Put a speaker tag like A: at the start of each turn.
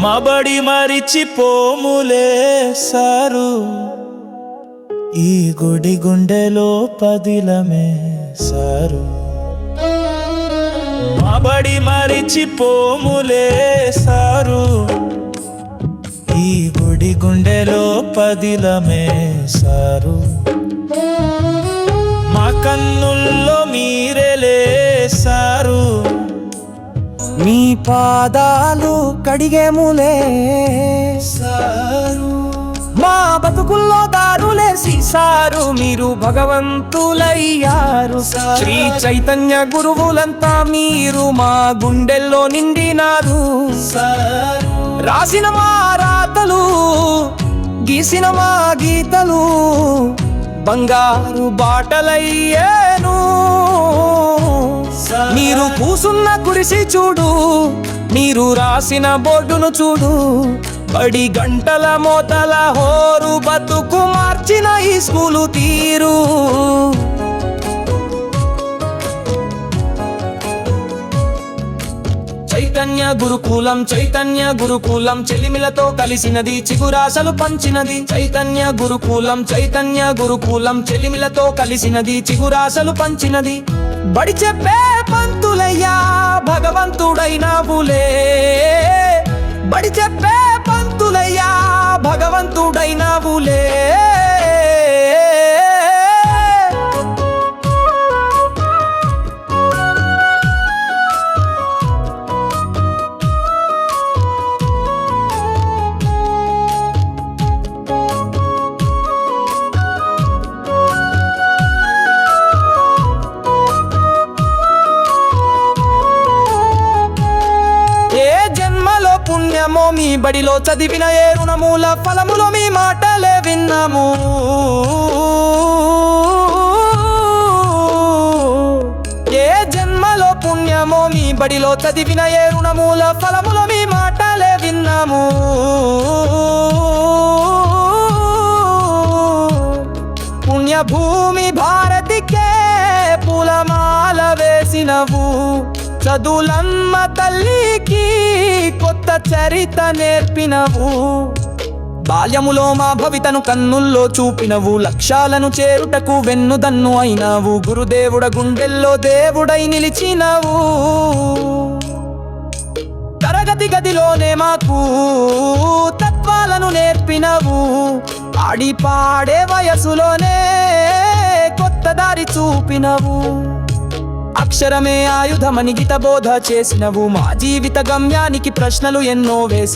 A: మబడి మరిచి పోములే సారు. ఈ గుడి గుండెలో పదిలమే సారు. మబడి మరిచి పోములే సారు. ఈ గుడి గుండెలో పదిలమే సారు.
B: పాదాలు కడిగేములే.
A: సారు.
B: మా బతుకుల్లో దారులేసి సారు మీరు భగవంతులయ్యారు. శ్రీ చైతన్య గురువులంతా మీరు మా గుండెల్లో నిండినారు.
A: సారు.
B: రాసిన మా రాతలు గీసిన మా గీతలు బంగారు బాటలయ్యేను. మీరు పూసున్న కురిసి చూడు మీరు రాసిన బోర్డును చూడు. బడి గంటల మోతల హోరు బతుకు మార్చిన ఈ స్కూలు తీరు. చైతన్య గురుకులం చైతన్య గురుకులం చెలిమిలతో కలిసినది చిగురాశలు పంచినది. చైతన్య గురుకులం చైతన్య గురుకులం చెలిమిలతో కలిసినది చిగురాశలు పంచినది. బడి చెప్పే పంతులయ్యా భగవంతుడైనావులే. బడి చెప్పే పుణ్యమో మీ బడిలో చదివిన ఏ రుణమూల ఫలములో మీ మాటలే విన్నాము. ఏ జన్మలో పుణ్యమో మీ బడిలో చదివిన ఏ రుణమూల ఫలములో మీ మాటలే విన్నాము. పుణ్యభూమి భారతికే పూలమాల వేసినవు. చదులమ్మ తల్లికి కొత్త చరిత నేర్పినవు. బాల్యములో మా భవితను కన్నుల్లో చూపినవు. లక్ష్యాలను చేరుటకు వెన్నుదన్ను అయినావు. గురుదేవుడ గుండెల్లో దేవుడై నిలిచినవు. తరగతి గదిలోనే మాకు తత్వాలను నేర్పినవు. ఆడి పాడే వయసులోనే కొత్త దారి చూపినవు. అక్షరమే ఆయుధమని గిత బోధ చేసినవు. మా జీవిత గమ్యానికి ప్రశ్నలు ఎన్నో వేసి